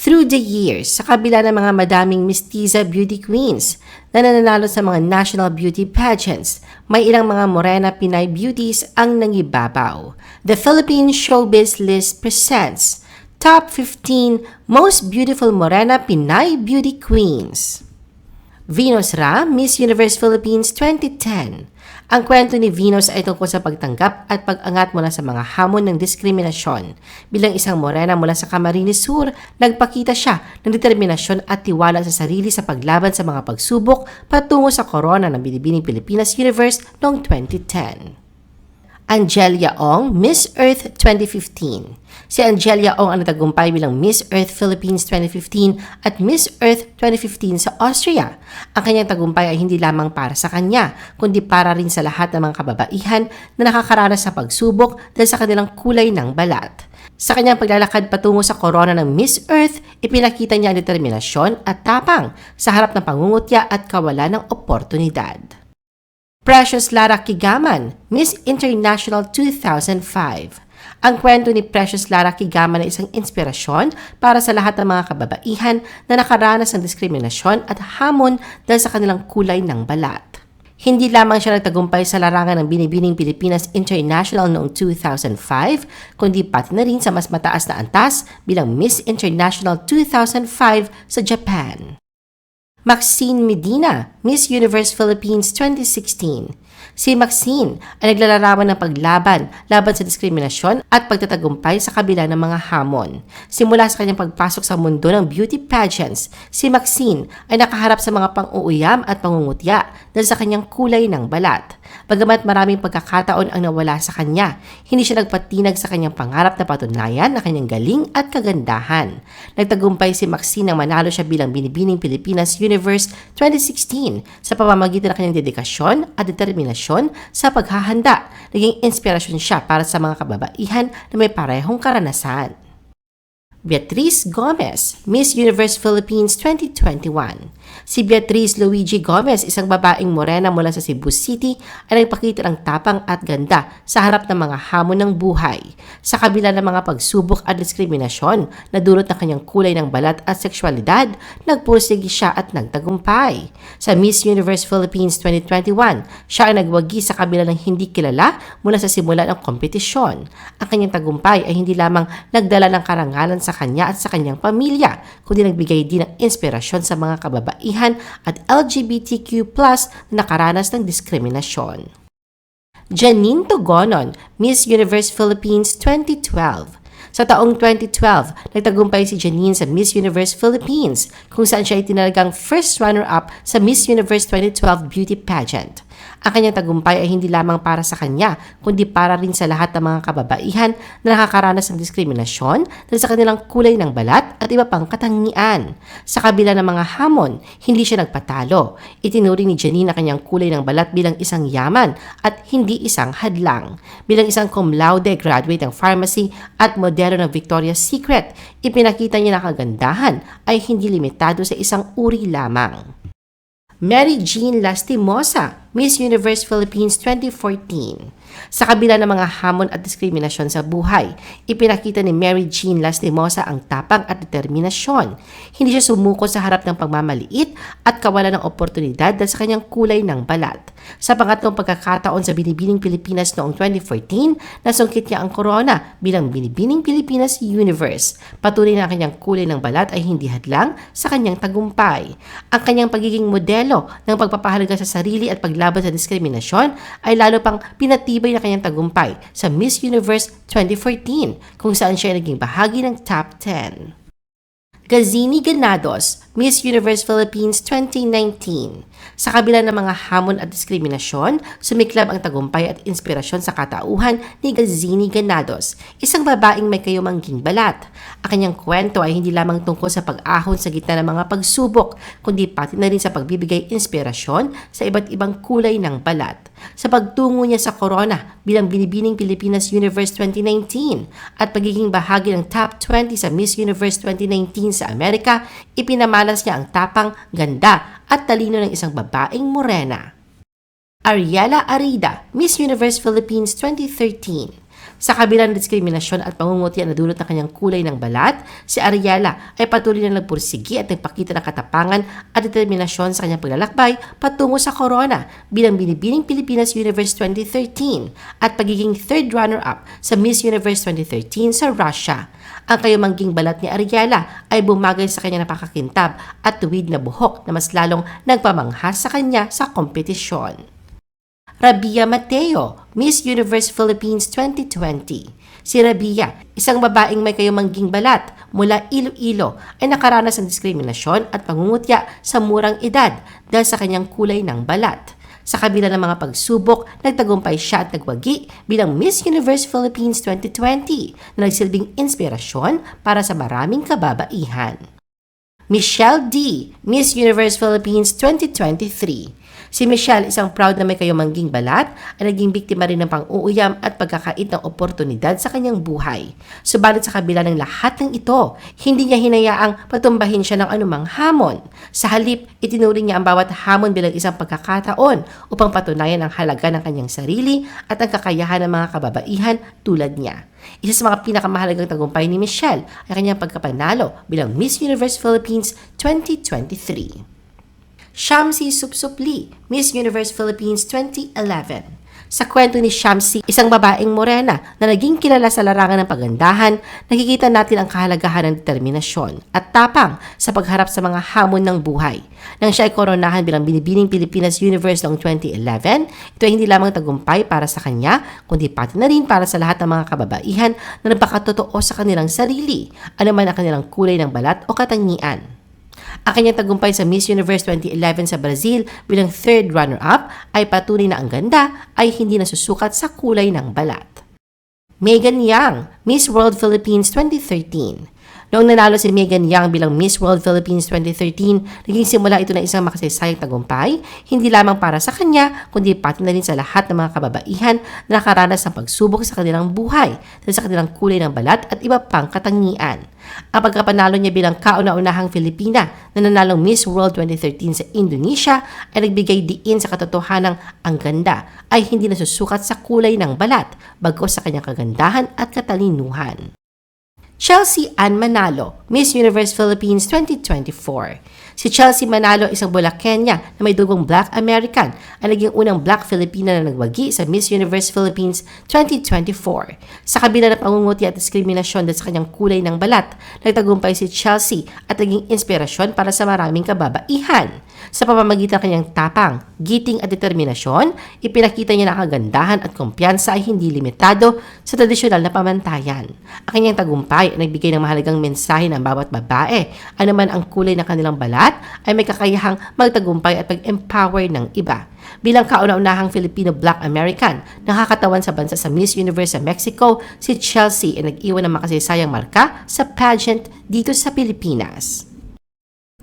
Through the years, sa kabila ng mga madaming mestiza beauty queens na nananalo sa mga national beauty pageants, may ilang mga morena Pinay beauties ang nangibabaw. The Philippine Showbiz List presents Top 15 Most Beautiful Morena Pinay Beauty Queens. Venus Ra, Miss Universe Philippines 2010. Ang kwento ni Venus ay tungkol sa pagtanggap at pag-angat mula sa mga hamon ng diskriminasyon. Bilang isang morena mula sa Camarines Sur, nagpakita siya ng determinasyon at tiwala sa sarili sa paglaban sa mga pagsubok patungo sa korona ng Binibining Pilipinas Universe noong 2010. Angelia Ong, Miss Earth 2015. Si Angelia Ong ang natagumpay bilang Miss Earth Philippines 2015 at Miss Earth 2015 sa Austria. Ang kanyang tagumpay ay hindi lamang para sa kanya, kundi para rin sa lahat ng mga kababaihan na nakakaranas sa pagsubok dahil sa kanilang kulay ng balat. Sa kanyang paglalakad patungo sa korona ng Miss Earth, ipinakita niya ang determinasyon at tapang sa harap ng pangungutya at kawalan ng oportunidad. Precious Lara Kigaman, Miss International 2005. Ang kwento ni Precious Lara Kigaman ay isang inspirasyon para sa lahat ng mga kababaihan na nakaranas ng diskriminasyon at hamon dahil sa kanilang kulay ng balat. Hindi lamang siya nagtagumpay sa larangan ng Binibining Pilipinas International noong 2005, kundi pati na rin sa mas mataas na antas bilang Miss International 2005 sa Japan. Maxine Medina, Miss Universe Philippines 2016. Si Maxine ay naglalarawan ng paglaban laban sa diskriminasyon at pagtatagumpay sa kabila ng mga hamon. Simula sa kanyang pagpasok sa mundo ng beauty pageants, si Maxine ay nakaharap sa mga pang-uuyam at pangungutya dahil sa kanyang kulay ng balat. Bagamat maraming pagkakataon ang nawala sa kanya, hindi siya nagpatinag sa kanyang pangarap na patunayan na kanyang galing at kagandahan. Nagtagumpay si Maxine nang manalo siya bilang Binibining Pilipinas Universe 2016 sa pamamagitan ng kanyang dedikasyon at determinasyon sa paghahanda. Naging inspirasyon siya para sa mga kababaihan na may parehong karanasan. Beatrice Gomez, Miss Universe Philippines 2021. Si Beatrice Luigi Gomez, isang babaeng morena mula sa Cebu City, ay nagpakita ng tapang at ganda sa harap ng mga hamon ng buhay. Sa kabila ng mga pagsubok at diskriminasyon na dulot ng kanyang kulay ng balat at sexualidad, nagpursigi siya at nagtagumpay. Sa Miss Universe Philippines 2021, siya ay nagwagi sa kabila ng hindi kilala mula sa simula ng kompetisyon. Ang kanyang tagumpay ay hindi lamang nagdala ng karangalan sa kanya at sa kanyang pamilya, kundi nagbigay din ng inspirasyon sa mga kababaihan at LGBTQ na nakaranas ng diskriminasyon. Janine Togonon, Miss Universe Philippines 2012. Sa taong 2012, nagtagumpay si Janine sa Miss Universe Philippines kung saan siya ay tinalagang first runner-up sa Miss Universe 2012 beauty pageant. Ang kanyang tagumpay ay hindi lamang para sa kanya, kundi para rin sa lahat ng mga kababaihan na nakakaranas ng diskriminasyon dahil sa kanilang kulay ng balat at iba pang katangian. Sa kabila ng mga hamon, hindi siya nagpatalo. Itinuring ni Janine ang kanyang kulay ng balat bilang isang yaman at hindi isang hadlang. Bilang isang cum laude graduate ng pharmacy at modelo ng Victoria's Secret, ipinakita niya na kagandahan ay hindi limitado sa isang uri lamang. Mary Jean Lastimosa, Miss Universe Philippines 2014. Sa kabila ng mga hamon at diskriminasyon sa buhay, ipinakita ni Mary Jean Lastimosa ang tapang at determinasyon. Hindi siya sumuko sa harap ng pagmamaliit at kawalan ng oportunidad dahil sa kanyang kulay ng balat. Sa pangatlong pagkakataon sa Binibining Pilipinas noong 2014, nasungkit niya ang corona bilang Binibining Pilipinas Universe. Patuloy na ang kanyang kulay ng balat ay hindi hadlang sa kanyang tagumpay. Ang kanyang pagiging modelo ng pagpapahalaga sa sarili at paglaban sa diskriminasyon ay lalo pang pinatibay na kanyang tagumpay sa Miss Universe 2014 kung saan siya naging bahagi ng top 10. Gazini Ganados, Miss Universe Philippines 2019. Sa kabila ng mga hamon at diskriminasyon, sumiklab ang tagumpay at inspirasyon sa katauhan ni Gazini Ganados, isang babaeng may kayumangging balat. Ang kanyang kwento ay hindi lamang tungkol sa pag-ahon sa gitna ng mga pagsubok, kundi pati na rin sa pagbibigay inspirasyon sa iba't ibang kulay ng balat. Sa pagtungo niya sa corona bilang Binibining Pilipinas Universe 2019 at pagiging bahagi ng top 20 sa Miss Universe 2019 sa Amerika, ipinamalas niya ang tapang, ganda at talino ng isang babaeng morena. Ariela Arida, Miss Universe Philippines 2013 Sa kabilang diskriminasyon at pangungutya na dulot ng kanyang kulay ng balat, si Ariela ay patuloy na nagpursigi at nagpakita ng katapangan at determinasyon sa kanyang paglalakbay patungo sa corona bilang binibining Pilipinas Universe 2013 at pagiging third runner-up sa Miss Universe 2013 sa Russia. Ang kayamangging balat ni Ariela ay bumagay sa kanyang napakakintab at tuwid na buhok na mas lalong nagpamangha sa kanya sa kompetisyon. Rabia Mateo, Miss Universe Philippines 2020. Si Rabia, isang babaeng may kayamangging balat mula Iloilo ay nakaranas ng diskriminasyon at pangungutya sa murang edad dahil sa kanyang kulay ng balat. Sa kabila ng mga pagsubok, nagtagumpay siya at nagwagi bilang Miss Universe Philippines 2020 na nagsilbing inspirasyon para sa maraming kababaihan. Michelle D., Miss Universe Philippines 2023. Si Michelle, isang proud na may kayamangging balat, ay naging biktima rin ng pang-uuyam at pagkakait ng oportunidad sa kanyang buhay. Subalit sa kabila ng lahat ng ito, hindi niya hinayaang patumbahin siya ng anumang hamon. Sa halip, itinuring niya ang bawat hamon bilang isang pagkakataon upang patunayan ang halaga ng kanyang sarili at ang kakayahan ng mga kababaihan tulad niya. Isa sa mga pinakamahalagang tagumpay ni Michelle ay kanyang pagkapanalo bilang Miss Universe Philippines 2023. Shamsi Supsupli, Miss Universe Philippines 2011. Sa kwento ni Shamsi, isang babaeng morena na naging kilala sa larangan ng pagandahan, nakikita natin ang kahalagahan ng determinasyon at tapang sa pagharap sa mga hamon ng buhay. Nang siya ay koronahan bilang binibining Pilipinas Universe noong 2011, ito ay hindi lamang tagumpay para sa kanya, kundi pati na rin para sa lahat ng mga kababaihan na nagpakatotoo sa kanilang sarili, anuman ang kanilang kulay ng balat o katangian. Ang kanyang tagumpay sa Miss Universe 2011 sa Brazil bilang third runner-up ay patunay na ang ganda ay hindi nasusukat sa kulay ng balat. Megan Yang, Miss World Philippines 2013. Noong nanalo si Megan Yang bilang Miss World Philippines 2013, naging simula ito ng isang makasaysayang tagumpay, hindi lamang para sa kanya, kundi pati na rin sa lahat ng mga kababaihan na nakaranas ng pagsubok sa kanilang buhay sa kanilang kulay ng balat at iba pang katangian. Ang pagkapanalo niya bilang kauna-unahang Filipina na nanalong Miss World 2013 sa Indonesia ay nagbigay diin sa katotohanang ang ganda ay hindi nasusukat sa kulay ng balat bagos sa kanyang kagandahan at katalinuhan. Chelsea Ann Manalo, Miss Universe Philippines 2024. Si Chelsea Manalo, isang Bulacania na may dugong Black American, ang naging unang Black Filipina na nagwagi sa Miss Universe Philippines 2024. Sa kabila ng pangunguti at diskriminasyon dahil sa kanyang kulay ng balat, nagtagumpay si Chelsea at naging inspirasyon para sa maraming kababaihan. Sa pamamagitan ng kanyang tapang, giting at determinasyon, ipinakita niya na kagandahan at kumpiyansa ay hindi limitado sa tradisyonal na pamantayan. Ang kanyang tagumpay ay nagbigay ng mahalagang mensahe ng bawat babae, anuman ang kulay ng kanilang balat ay may kakayahang magtagumpay at mag-empower ng iba. Bilang kauna-unahang Filipino Black American, nakakatawan sa bansa sa Miss Universe sa Mexico, si Chelsea ay nag-iwan ng makasaysayang marka sa pageant dito sa Pilipinas.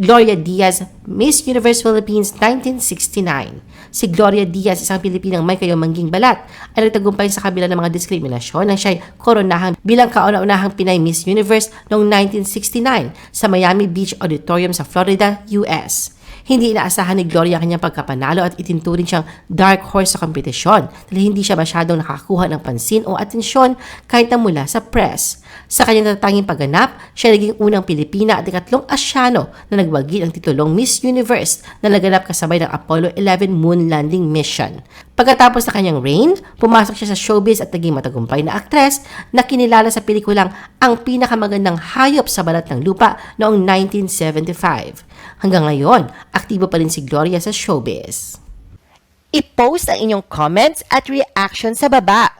Gloria Diaz, Miss Universe Philippines 1969. Si Gloria Diaz, isang Pilipinang may kayamangging balat, ay nagtagumpay sa kabila ng mga diskriminasyon nang siya ay koronahan bilang kauna-unahang Pinay Miss Universe noong 1969 sa Miami Beach Auditorium sa Florida, US. Hindi inaasahan ni Gloria ang kanyang pagkapanalo at itinturing siyang dark horse sa kompetisyon dahil hindi siya masyadong nakakuha ng pansin o atensyon kahit na mula sa press. Sa kanyang natatanging pagganap, siya naging unang Pilipina at ikatlong Asyano na nagwagi ng titulong Miss Universe na naganap kasabay ng Apollo 11 moon landing mission. Pagkatapos ng kanyang reign, pumasok siya sa showbiz at naging matagumpay na aktres na kinilala sa pelikulang Ang Pinakamagandang Hayop sa Balat ng Lupa noong 1975. Hanggang ngayon, aktibo pa rin si Gloria sa showbiz. I-post ang inyong comments at reaction sa baba.